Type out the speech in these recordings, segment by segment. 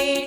ગજે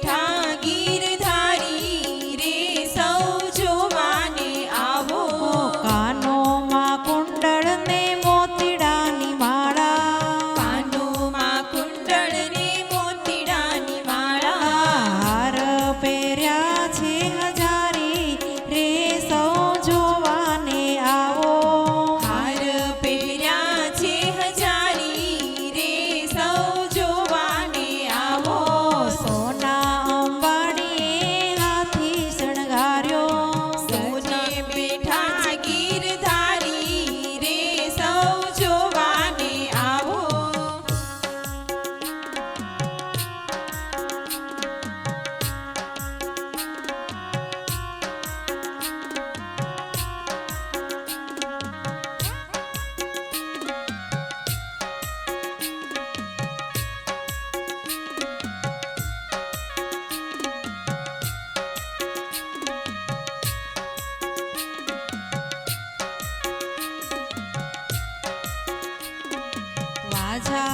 time.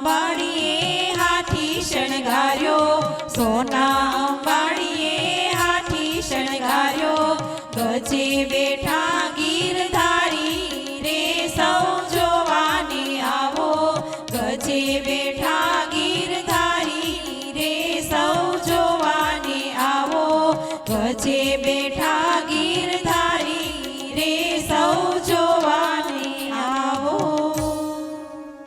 અંબાણીએ હાથી શણગાર્યો. સોના અંબાણીએ હાથી શણગાર્યો. ગજે બેઠા ગીરધારી રે સૌ જોવાને આવો. ગજે બેઠા ગીરધારી રે સૌ જોવાને આવો. ગજે બેઠા